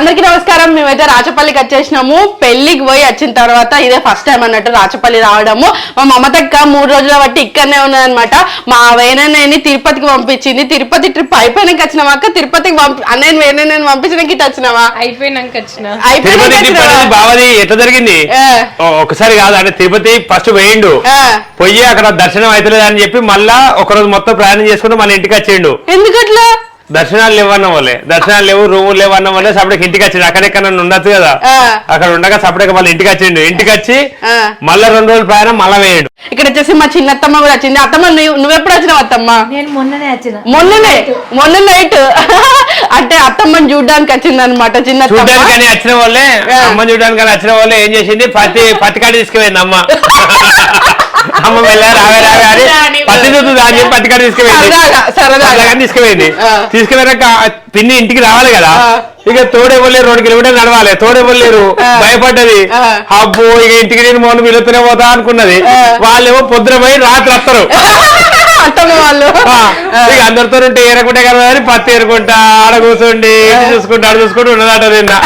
అందరికీ నమస్కారం. మేమైతే రాచపల్లికి వచ్చేసినాము. పెళ్ళికి పోయి వచ్చిన తర్వాత ఇదే ఫస్ట్ టైం అన్నట్టు రాచపల్లి రావడము. మా మమతక్క మూడు రోజుల బట్టి ఇక్కడనే ఉన్నదన్నమాట. మా వేణనేని తిరుపతికి పంపించింది. తిరుపతి ట్రిప్ అయిపోయినాక వచ్చినామా అక్క? తిరుపతికి పంపి అన్నయ్య వేణనేని పంపించడానికి ఇటు వచ్చినావా? అయిపోయినాక వచ్చిన. బావది ఎట్లా జరిగింది? ఒకసారి కాదు అంటే తిరుపతి ఫస్ట్ పోయిండు. ఆ. పోయి అక్కడ దర్శనం అవుతలేదు అని చెప్పి మళ్ళా ఒక రోజు మొత్తం ప్రయాణం చేసుకుని మన ఇంటికి వచ్చిండు. ఎందుకట్లా? దర్శనాలు లేవన్న వాళ్ళే దర్శనాలు లేవు రూములు లేవన్న వాళ్ళే సపరేట్ ఇంటికి వచ్చిండు. అక్కడెక్కడ ఉండొచ్చు కదా. అక్కడ ఉండగా సపరేట్ వాళ్ళ ఇంటికి వచ్చిండు. ఇంటికి వచ్చి. మళ్ళా రెండు రోజులు ప్రయాణం మళ్ళా వేయండు. ఇక్కడ వచ్చేసి మా చిన్నత్తమ్మ కూడా వచ్చింది. అత్తమ్మ నువ్వు నువ్వెప్పుడు వచ్చినావు అత్తమ్మ? నేను మొన్ననే వచ్చిన. మొన్ననే? మొన్న నైట్. అంటే అత్తమ్మని చూడడానికి వచ్చింది అనమాట చిన్నత్తమ్మ. చూడడానికి వచ్చిన వాళ్ళే. అమ్మ చూడడానికి వచ్చిన వాళ్ళే ఏం చేసింది? పత్తి పత్తి కాడి తీసుకుపోయింది అమ్మ. అమ్మ వెళ్ళా రావే రావే అని చూస్తుంది అని చెప్పి తీసుకుపోయింది. సరదాగా తీసుకుపోయింది. తీసుకుపోయాక పిన్ని ఇంటికి రావాలి కదా. ఇక తోడెవ్వలేరు రెండు కిలోమీటర్లు నడవాలి. తోడెవ్వలేరు. భయపడ్డది. అబ్బో ఇక ఇంటికి నేను మొన్న పిలుస్తూనే పోతా అనుకున్నది. వాళ్ళేమో పొద్దున పోయి రాత్రి వస్తారు. వాళ్ళు. ఇక అందరితో ఉంటే ఏరకుంటే కదా అని పత్తి ఏరుకుంటా ఆడ కూర్చోండి చూసుకుంటా ఆడ చూసుకుంటూ ఉన్నదట నిన్న.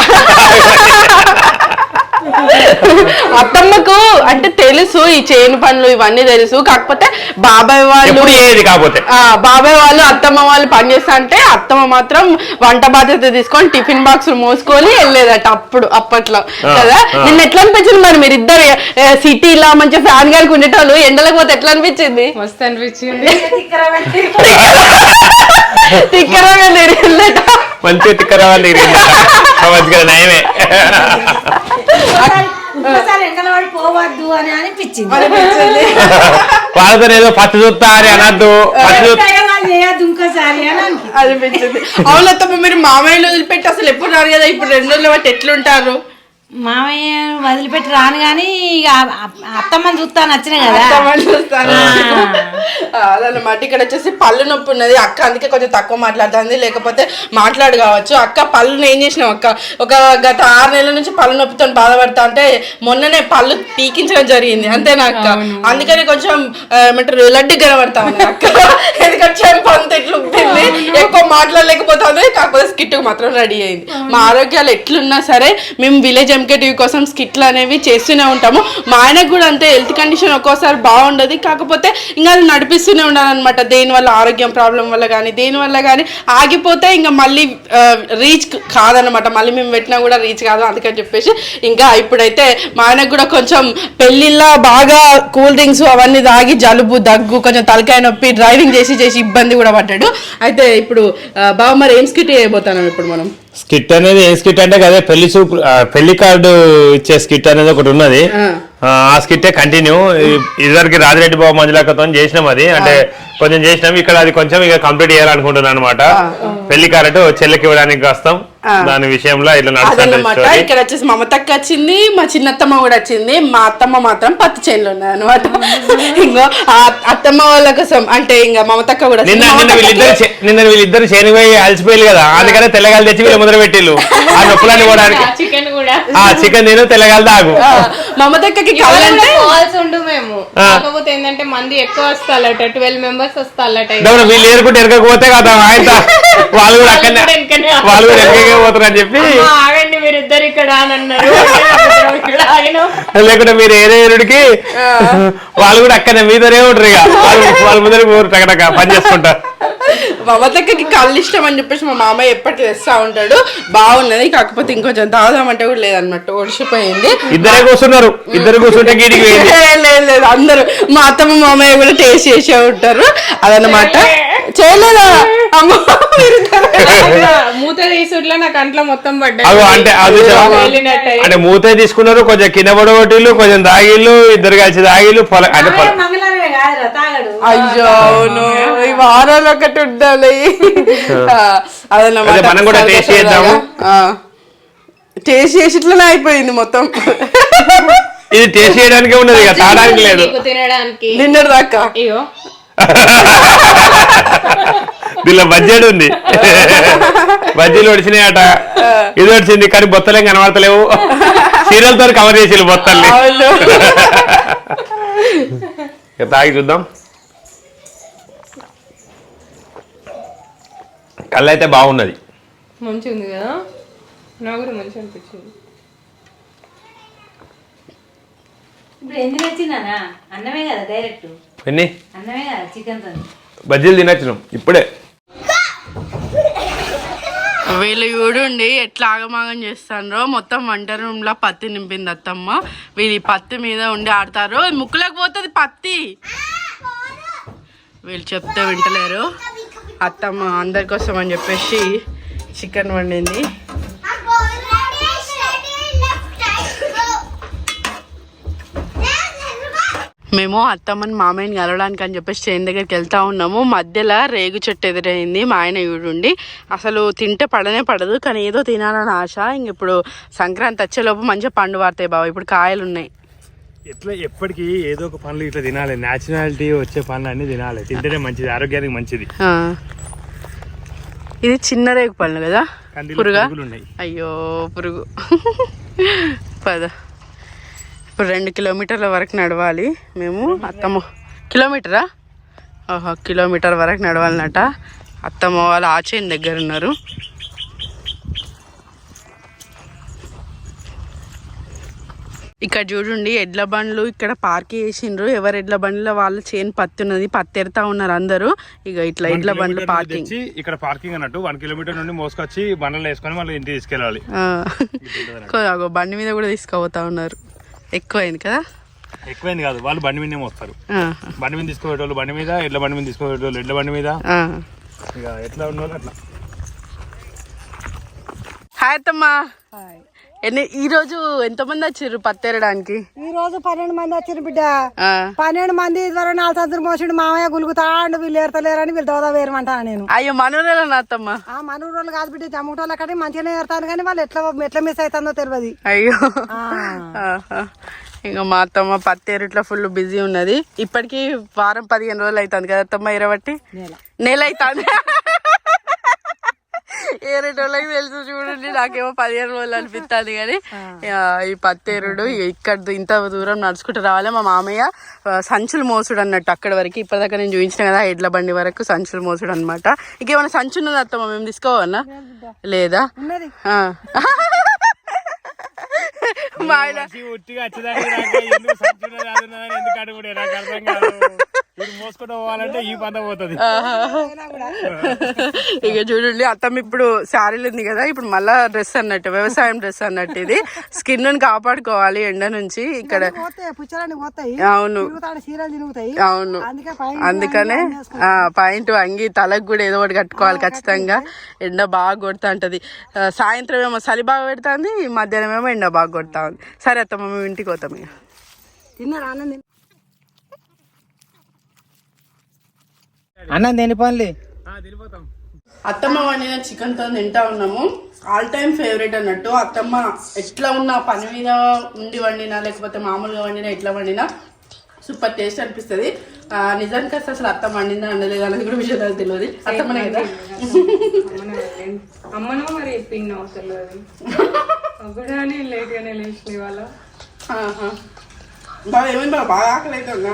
అత్తమ్మకు అంటే తెలుసు ఈ చేను పనులు ఇవన్నీ తెలుసు. కాకపోతే బాబాయ్ వాళ్ళు ఎప్పుడు ఏది కాకపోతే. ఆ బాబాయ్ వాళ్ళు అత్తమ్మ వాళ్ళు పని చేస్తా అంటే అత్తమ్మ మాత్రం వంట బాధ్యత తీసుకొని టిఫిన్ బాక్స్ మోసుకొని వెళ్ళేదట అప్పుడు అప్పట్లో. కదా. నిన్న ఎట్లా అనిపించింది మరి మీరు ఇద్దరు సిటీలో మంచి ఫ్యాన్ గారికి ఉండేటోళ్ళు ఎండలకు పోతే ఎట్లా అనిపించింది? మస్తు అనిపించింది. తిక్కరగా తిరిగిందట మంచి తిక్కరావాలి మంచిగా నయమే పోవద్దు అని అనిపించింది వాళ్ళతో ఏదో పత్తి చూస్తా అని అనద్దు అనిపించింది అనిపించింది అవును అత్తమ్మ మీరు మామయ్యలు వదిలిపెట్టి అసలు ఎప్పుడు రారు కదా ఇప్పుడు రెండు రోజుల బట్టి ఎట్లుంటారు మామయ్య వదిలిపెట్టి రాను కానీ ఇక అత్తమ్మని చూస్తాను వచ్చిన కదా. అదన్నమాట ఇక్కడ వచ్చేసి పళ్ళు నొప్పి ఉన్నది. అక్క అందుకే కొంచెం తక్కువ మాట్లాడుతుంది. లేకపోతే మాట్లాడు కావచ్చు. అక్క పళ్ళుని ఏం చేసినావు అక్క? ఒక గత ఆరు నెలల నుంచి పళ్ళు నొప్పితో బాధపడతా అంటే మొన్ననే పళ్ళు పీకించడం జరిగింది. అంతేనా అక్క? అందుకని కొంచెం ఏమంటారు లడ్డు కనబడతా ఉంది అక్క. ఎందుకంటే చెంప అంత ఇట్లా ఉబ్బింది మాట్లాడలేకపోతుంది కాకపోతే స్కిట్ మాత్రం రెడీ అయింది. మా ఆరోగ్యాలు ఎట్లున్నా సరే మేము విలేజ్ ఎంకే టీవీ కోసం స్కిట్లు అనేవి చేస్తూనే ఉంటాము. మా ఆయనకు కూడా అంతే హెల్త్ కండిషన్ ఒక్కోసారి బాగుండదు. కాకపోతే ఇంకా అది నడిపిస్తూనే ఉండాలన్నమాట. దేని వల్ల ఆరోగ్యం ప్రాబ్లం వల్ల కానీ దేని వల్ల కానీ ఆగిపోతే ఇంకా మళ్ళీ రీచ్ కాదనమాట మళ్ళీ మేము పెట్టినా కూడా రీచ్ కాదు. అందుకని చెప్పేసి ఇంకా ఇప్పుడైతే మా ఆయనకు కూడా కొంచెం పెళ్ళిళ్ళ బాగా కూల్ డ్రింక్స్ అవన్నీ తాగి జలుబు దగ్గు కొంచెం తలకాయ నొప్పి డ్రైవింగ్ చేసి చేసి ఇబ్బంది కూడా పడ్డాడు. అయితే ఇప్పుడు బావ మరి ఏం స్కిట్ చేయబోతాను ఇప్పుడు మనం? స్కిట్ అనేది ఏం స్కిట్ అంటే కదా పెళ్ళి చూపు పెళ్ళి కార్డు ఇచ్చే స్కిట్ అనేది ఒకటి ఉన్నది. ఆ. స్కిట్టే కంటిన్యూ. ఇదివరకు రాజిరెడ్డి బాబు మంజులాకతో చేసినాం అది. అంటే కొంచెం చేసినాం. ఇక్కడ అది కొంచెం ఇక కంప్లీట్ చేయాలనుకుంటున్నాను అనమాట పెళ్ళి కార్డు చెల్లెకి ఇవ్వడానికి వస్తాం. దాని విషయంలో ఇట్లా నడుస్తుంది ఇక్కడ వచ్చేసి మమతక్క వచ్చింది మా చిన్నత్తమ్మ కూడా వచ్చింది మా అత్తమ్మ మాత్రం పత్తి చేనులు ఉన్నాయి అనమాట ఇంకో ఆ అత్తమ్మ వాళ్ళ కోసం అంటే ఇంకా మమతక్క కూడా వచ్చింది. నిన్న నిన్న వీళ్ళిద్దరు నిన్న వీళ్ళిద్దరు చేనిపోయి అలసిపోయారు కదా అందుకనే తెల్లగాలు తెచ్చి వీళ్ళ ముద్ర పెట్టిల్లు ఆ నొప్పులని పోవడానికి. చికెన్ కూడా. ఆ చికెన్ తిను తెల్లగాలు తాగు. ఆ, మమతక్కకి కావాలంటే కావాల్సి ఉండు మేము. కాకపోతే ఏంటంటే మంది ఎక్కువ వస్తాలట ట్వెల్వ్ మెంబర్స్ వస్తాలట వీళ్ళు ఏరుకుంటే ఎరకపోతే కదా ఆయన వాళ్ళు కూడా కూడా వెనకనే వాళ్ళు కూడా పోతారు అని చెప్పి ఆగండి మీరు ఇద్దరు ఇక్కడ అన్నారు లేకుంటే మీరు ఏరే ఏరుడికి వాళ్ళు కూడా అక్కడనే మీదనే ఉంటారు ఇక. వాళ్ళు ముందర పోరు టకటక పని చేసుకుంటా. మమతక్కకి కళ్ళు ఇష్టం అని చెప్పేసి మా మామయ్య ఎప్పటి తెస్తా ఉంటాడు. బాగున్నది కాకపోతే ఇంకొంచెం తాగుదామంటే కూడా లేదన్నమాట ఒడిసిపోయింది ఇద్దరే కూర్చున్నారు. ఇద్దరు కూర్చుంటే లేదు, లేదు అందరూ. మా అత్తమ్మ మామయ్య కూడా టేస్ట్ చేసే ఉంటారు. అదన్నమాట. చేయలేదా? మీరిద్దరు మూత తీసుట్లో నా కంట్లో మొత్తం అంటే అది అంటే మూతే తీసుకున్నారు కొంచెం కింద పడగొట్టిల్లు కొంచెం తాగిళ్ళు ఇద్దరు కలిసి తాగిళ్ళు పొల అంటే అయ్యో అవును. ఈ వారాలు ఒకటి ఉండాలి. అదన్నమాట. మనం కూడా taste చేద్దాము. టేస్ట్ చేసి ఇట్లనే అయిపోయింది మొత్తం. ఇది టేస్ట్ చేయడానికే ఉన్నది తాగడానికి లేదు. నీకు తినడానికి. నిన్నటి దాకా అయ్యో దీనిలో బడ్జెట్ ఉంది. బజ్జీలు ఒడిచినాయట. ఇది ఒడిచింది కానీ బొత్తలేం కనబడతలేవు. సీరియల్తో కవర్ చేసి బొత్తల్ని. ఇక తాగి చూద్దాం. కళ్ళు అయితే బాగున్నది. మంచిగా ఉంది కదా? నాకు కూడా మంచిగా అనిపించింది. ఇప్పుడు ఎందుకు వచ్చిందనా అన్నమే కదా డైరెక్ట్. బజ్జీలు తినొచ్చినాం ఇప్పుడే. వీళ్ళు చూడండి ఎట్లా ఆగమాగం చేస్తారో మొత్తం వంట రూమ్లో పత్తి నింపింది అత్తమ్మ. వీళ్ళు ఈ పత్తి మీద ఉండి ఆడతారు. ముక్కులోకి పోతుంది పత్తి. వీళ్ళు చెప్తే వింటలేరు. అత్తమ్మ అందరి కోసం అని చెప్పేసి చికెన్ వండింది. మేము అత్తమ్మని మామయ్యని కలవడానికి అని చెప్పేసి చేను దగ్గరికి వెళ్తా ఉన్నాము. మధ్యలో రేగు చెట్టు ఎదురైంది. మా ఆయన చూడుండి అసలు తింటే పడనే పడదు కానీ ఏదో తినాలని ఆశ. ఇంక ఇప్పుడు సంక్రాంతి వచ్చేలోపు మంచిగా పండు వారుతాయి బావ. ఇప్పుడు కాయలు ఉన్నాయి. ఎట్లా ఎప్పటికీ ఏదో ఒక పనులు ఇట్లా తినాలి. న్యాచురాలిటీ వచ్చే పనులు అన్ని తినాలి. తింటేనే మంచిది ఆరోగ్యానికి మంచిది. ఇది చిన్న రేగు పళ్ళు కదా? పురుగా? అయ్యో పురుగు. పద. ఇప్పుడు రెండు కిలోమీటర్ల వరకు నడవాలి మేము. అత్తమ్మ కిలోమీటరా? ఓహో కిలోమీటర్ వరకు నడవాలన్నట. అత్తమ్మ వాళ్ళు ఆచేన్ దగ్గర ఉన్నారు. ఇక్కడ చూడండి ఎడ్ల బండ్లు ఇక్కడ పార్క్ చేసిండ్రు. ఎవరు ఎడ్ల బండ్ల వాళ్ళ చేను పత్తి ఉన్నది పత్తి ఎడతా ఉన్నారు అందరూ. ఇక ఇట్లా ఎడ్ల బండ్లు పార్కింగ్. ఇక్కడ పార్కింగ్ అన్నట్టు వన్ కిలోమీటర్ నుండి మోసుకొచ్చి బండలు వేసుకొని మళ్ళీ ఇంటికి తీసుకెళ్ళాలి. బండి మీద కూడా తీసుకుపోతా ఉన్నారు. ఎక్కువైంది కదా? ఎక్కువైంది కాదు వాళ్ళు బండి మీదనే మోస్తారు. ఆహా. బండి మీద తీసుకుపోయేటోళ్ళు బండి మీద ఎడ్ల బండి మీద తీసుకుపోయేటోళ్ళు ఎడ్ల బండి మీద. ఆ. ఇక ఎట్లా ఉన్నోళ్ళు అట్లా. హాయ్ అత్తమ్మా. ఎన్ని ఈ రోజు ఎంతమంది వచ్చారు పత్తేరడానికి? ఈ రోజు పన్నెండు మంది వచ్చిన బిడ్డ. పన్నెండు మంది ద్వారా నాలుగు సంచులు మోసిండు మామయ్య గులుగుతాండు వీళ్ళు ఏరతలేరని వీళ్ళు దోదా వేరమంటాను నేను. అయ్యో మనోరేలా నా అత్తమ్మ ఆ మనూరోళ్ళు కాదు బిడ్డ జమ్ముటోళ్ళ కంటే మంచిగానే ఏరుతాను కానీ వాళ్ళు ఎట్లా ఎట్లా మిస్ అవుతుందో తెలియదు. అయ్యో. ఇంకా మా అత్తమ్మ పత్తేరుట్లో ఫుల్ బిజీ ఉన్నది. ఇప్పటికి వారం పదిహేను రోజులు అవుతుంది కదా అత్తమ్మ ఇరవట్టి? నెల అవుతుంది. ఏరేటోళ్ళకి తెలుసు చూడండి. నాకేమో పదిహేను రోజులు అనిపిస్తుంది కానీ ఈ పత్తేరుడు ఇక్కడ ఇంత దూరం నడుచుకుంటూ రావాలి. మా మామయ్య సంచులు మోసుడు అన్నట్టు అక్కడ వరకు. ఇప్పటిదాకా నేను చూపించిన కదా ఎడ్ల బండి వరకు సంచులు మోసుడు అనమాట ఇంకేమైనా సంచు ఉన్నది అత్తమ్మ? మేము తీసుకోవన్నా లేదా. మా ఆయన మోసుకుంటూ పోవాలంటే ఈ పంద పోతుంది. ఇక చూడండి అత్తమ్మ ఇప్పుడు శారీలు ఉంది కదా ఇప్పుడు మళ్ళా డ్రెస్ అన్నట్టు వ్యవసాయం డ్రెస్ అన్నట్టు ఇది. స్కిన్ కాపాడుకోవాలి ఎండ నుంచి ఇక్కడ. అవును. అవును. అందుకనే ఆ పాయింట్ అంగి తలకు కూడా ఏదో ఒకటి కట్టుకోవాలి ఖచ్చితంగా. ఎండ బాగా కొడతా ఉంటది సాయంత్రం ఏమో చలి బాగా పెడుతుంది మధ్యాహ్నం ఏమో ఎండ బాగా కొడతా ఉంది సరే అత్తమ్మ మేము ఇంటికి పోతాం ఇక. తిన్నాడు అన్నం తిని పనులే? అత్తమ్మ వండిన చికెన్తో తింటా ఉన్నాము. ఆల్ టైమ్ ఫేవరెట్ అన్నట్టు. అత్తమ్మ ఎట్లా ఉన్నా పని మీద ఉండి వండినా లేకపోతే మామూలుగా వండినా ఎట్లా వండినా సూపర్ టేస్ట్ అనిపిస్తుంది. నిజానికి అసలు అసలు అత్తమ్మ వండిందా వండలేదు అనేది కూడా విషయాలు తెలియదు అత్తమ్మనే కదా? అమ్మనో మరి పిన్ అవసరం అది? అవ్వడానే లేట్ గానే లేచిన ఇవాళ. బాగా ఏమైంది బాగా బాగా ఆకలి అవుతుందా?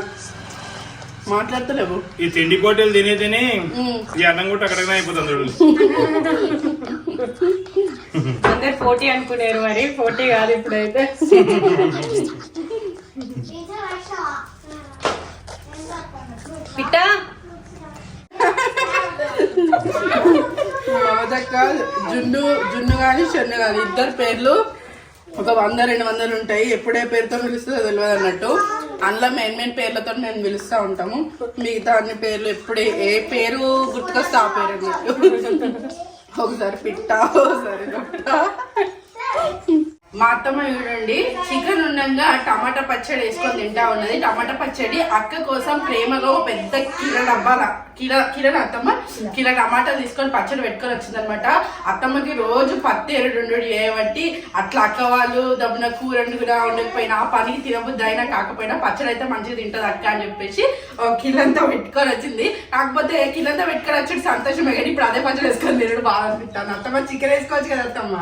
మాట్లాడతలేవు. ఈ తిండి కోటలు తినే తిని ఈ అన్నం కూడా అక్కడనే అయిపోతుంది చూడు. అందరు పోటీ అనుకునేరు మరి. పోటీ కాదు ఇప్పుడైతే. పిట్టా? మమతక్క జున్ను జున్ను కానీ చెన్ను కానీ ఇద్దరు పేర్లు. ఒక వంద రెండు వందలు ఉంటాయి. ఎప్పుడే పేరుతో పిలుస్తుందో తెలియదు అన్నట్టు. అందులో మెయిన్ మెయిన్ పేర్లతో మేము పిలుస్తూ ఉంటాము. మిగతా అన్ని పేర్లు ఎప్పుడే ఏ పేరు గుర్తుకొస్తే ఆ పేరు అన్నట్టు ఒకసారి పిట్ట ఒకసారి గుట్ట మా అత్తమ్మ చూడండి చికెన్ ఉండగా టమాటా పచ్చడి వేసుకొని తింటా ఉన్నది. టమాటా పచ్చడి అక్క కోసం ప్రేమగా ఒక పెద్ద కిలో డబ్బాల కిలో కిలో అత్తమ్మ. కిలో టమాటా తీసుకొని పచ్చడి పెట్టుకొని వచ్చిందనమాట అత్తమ్మకి రోజు పత్తి ఎరుడు చేయబట్టి అట్లా అక్క వాళ్ళు దబ్బున కూరండు కూడా ఉండకపోయినా ఆ పనికి తినబుద్ది అయినా కాకపోయినా పచ్చడి అయితే మంచిగా తింటది అక్క అని చెప్పేసి కిలంతా పెట్టుకొని వచ్చింది. కాకపోతే కిలంతా పెట్టుకొని వచ్చి సంతోషమే కానీ ఇప్పుడు అదే పచ్చడి వేసుకొని తినడు బాగా అనిపిస్తాను అత్తమ్మ చికెన్ వేసుకోవచ్చు కదా అత్తమ్మ?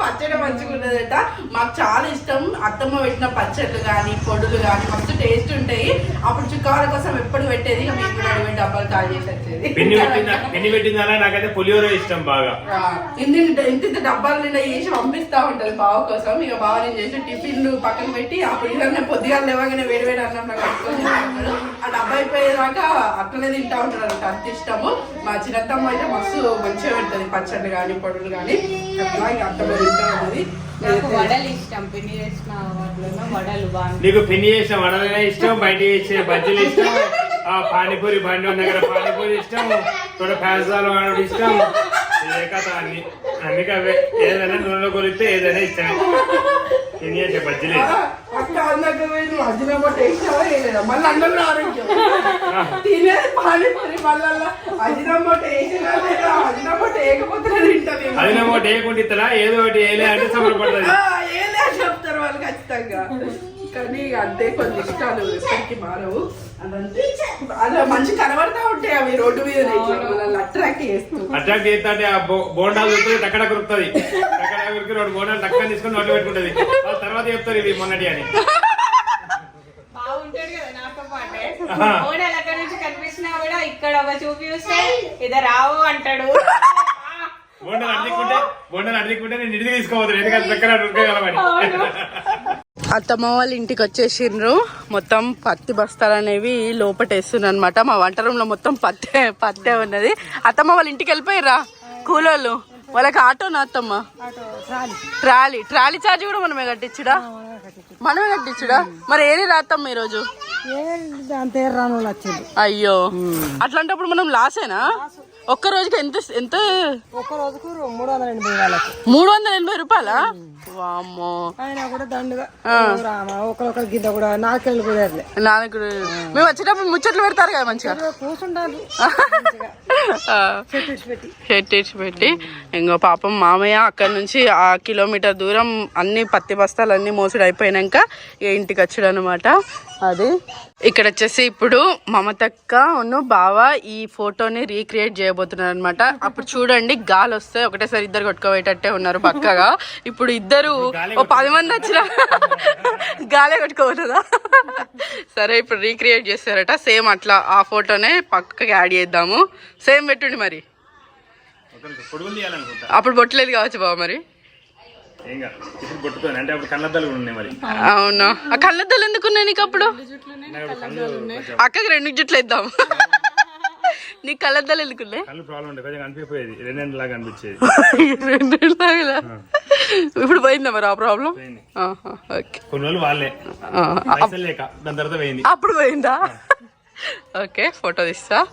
పచ్చడి మంచిగా ఉండదట మాకు చాలా ఇష్టం. అత్తమ్మ పెట్టిన పచ్చళ్ళు కానీ పొడులు కానీ మస్తు టేస్ట్ ఉంటాయి. అప్పుడు చుక్కవాల కోసం ఎప్పుడు పెట్టేది? ఇక మేము కూడా అడిగి డబ్బాలు కాల్ చేసి వచ్చేది. పిన్ని పెట్టిందా పిన్ని పెట్టిందా నాకైతే పులిహోర ఇష్టం బాగా. ఇంత ఇంత డబ్బాలు నిండా చేసి పంపిస్తా ఉంటది బావ కోసం. ఇక బావ నేను చేసి టిఫిన్లు పక్కన పెట్టి ఆ పులిహోరనే పొద్దుగా లేవగానే వేడి వేడి అన్నం. ఆ డబ్బా అయిపోయేదాకా అట్లనే తింటా ఉంటాడు అంత ఇష్టము. మా చిన్నత్తమ్మ అయితే మస్తు మంచిగా పెడుతుంది పచ్చళ్ళు కానీ పొడులు కానీ నాకు పిన్ని చేసిన వడలనే ఇష్టం బయట చేసే బజ్జీలు ఇష్టం ఆ పానీపూరి బండి ఉన్న దగ్గర పానీపూరి ఇష్టం తోడ ప్యాజాలు వాడు ఇష్టం. ఇదే కథ అన్ని అవే ఏదైనా నూనెలో కొలిస్తే ఏదైనా ఇష్టమే పిన్ని చేసే బజ్జీలే. అక్క అన్నాక పోయి నువ్వు వేయలేదా మళ్ళీ అన్నంలో ఆరోగ్యం. తినేది పానీపూరి మళ్ళా టేస్ట్ లేదా అజినమ్మ టేకపోతే తింటాను అది నేను. ఒకటి వేయకుండా ఇస్తారా ఏదో ఒకటి వేయలే అంటే సమరపడుతుంది ఏలే చెప్తారు వాళ్ళు ఖచ్చితంగా. కానీ అంతే కొన్ని ఇష్టాలు ఎప్పటికీ మారవు. అదంతే అది మంచి కనబడతా ఉంటాయి అవి రోడ్డు మీద మనల్ని అట్రాక్ట్ చేస్తూ. అట్రాక్ట్ చేస్తా అంటే ఆ బోండాలు చూస్తే టక్కడ కురుకుతుంది. టక్కడ కురికి రెండు బోండాలు టక్కన తీసుకొని నోట్లు పెట్టుకుంటది. ఆ తర్వాత చెప్తారు ఇవి మొన్నటి అని. బాగుంటాడు కదా నాతో పాటే. ఓడలు అక్కడ నుంచి కనిపించినా కూడా ఇక్కడ ఒక చూపి చూస్తే ఇది రావు అంటాడు. బోండాలు అడ్డుకుంటే బోండాలు అడ్డుకుంటే నేను ఇంటికి తీసుకోవద్దు ఎందుకంటే దగ్గర ఉరకగలమని అత్తమ్మ వాళ్ళ ఇంటికి వచ్చేసిండ్రు. మొత్తం పత్తి బస్తాలు అనేవి లోపటేస్తున్నారు అనమాట మా వంట రూమ్లో మొత్తం పత్తే పత్తే ఉన్నది. అత్తమ్మ వాళ్ళ ఇంటికి వెళ్ళిపోయిర్రా? కూలోళ్ళు. వాళ్ళకి ఆటోనా అత్తమ్మ. ట్రాలీ. ట్రాలీ. ఛార్జ్ కూడా మనమే కట్టించుడా? మనమే కట్టించుడా. మరి ఏది రాత్తమ్మ ఈరోజు? అయ్యో. అట్లాంటప్పుడు మనం లాసేనా? ఒక్క రోజుకి ఎంత ఎంత? ఒక్క రోజుకు మూడు వందల ఎనభై రూపాయలా? ఆయన కూడా దండుగా. రామ ఒకరొకరు గింత కూడా నాలుగు కూడా ఎర్లే. నాకు మేము వచ్చేటప్పుడు ముచ్చట్లు పెడతారు కదా మంచిగా. పెట్టి షెట్ ఇచ్చి పెట్టి ఇంకో పాపం మామయ్య అక్కడ నుంచి ఆ కిలోమీటర్ దూరం అన్ని పత్తి బస్తాలు అన్ని మోసుడు అయిపోయినాక ఇంటికి వచ్చాడు అనమాట అది ఇక్కడ వచ్చేసి ఇప్పుడు మమతక్క ఉన్ను బావ ఈ ఫోటోని రీక్రియేట్ చేయబోతున్నారు అనమాట అప్పుడు చూడండి గాలి వస్తే ఒకటేసారి ఇద్దరు కొట్టుకోబోయేటట్టే ఉన్నారు పక్కగా. ఇప్పుడు ఇద్దరు ఓ పది మంది వచ్చిన గాలే కొట్టుకోబోతుందా? సరే ఇప్పుడు రీక్రియేట్ చేస్తారట. సేమ్ అట్లా ఆ ఫోటోనే పక్కకి యాడ్ చేద్దాము. సేమ్ పెట్టుండి మరి. అప్పుడు బొట్టలేదు కావచ్చు బావ మరి. అవునా? ఆ కళ్ళద్దాలు ఎందుకున్నాయి నీకు అప్పుడు? అక్కకి రెండు జుట్లు ఇద్దాం నీకు కళ్ళద్దాలు ఎందుకున్నాయి రెండు లాగా. ఇప్పుడు పోయిందా మరి ఆ ప్రాబ్లం. ఓకే. కొన్ని రోజులు వాళ్ళే. లేక దాని తర్వాత పోయింది. అప్పుడు పోయిందా? ఓకే ఫోటో తీస్తా.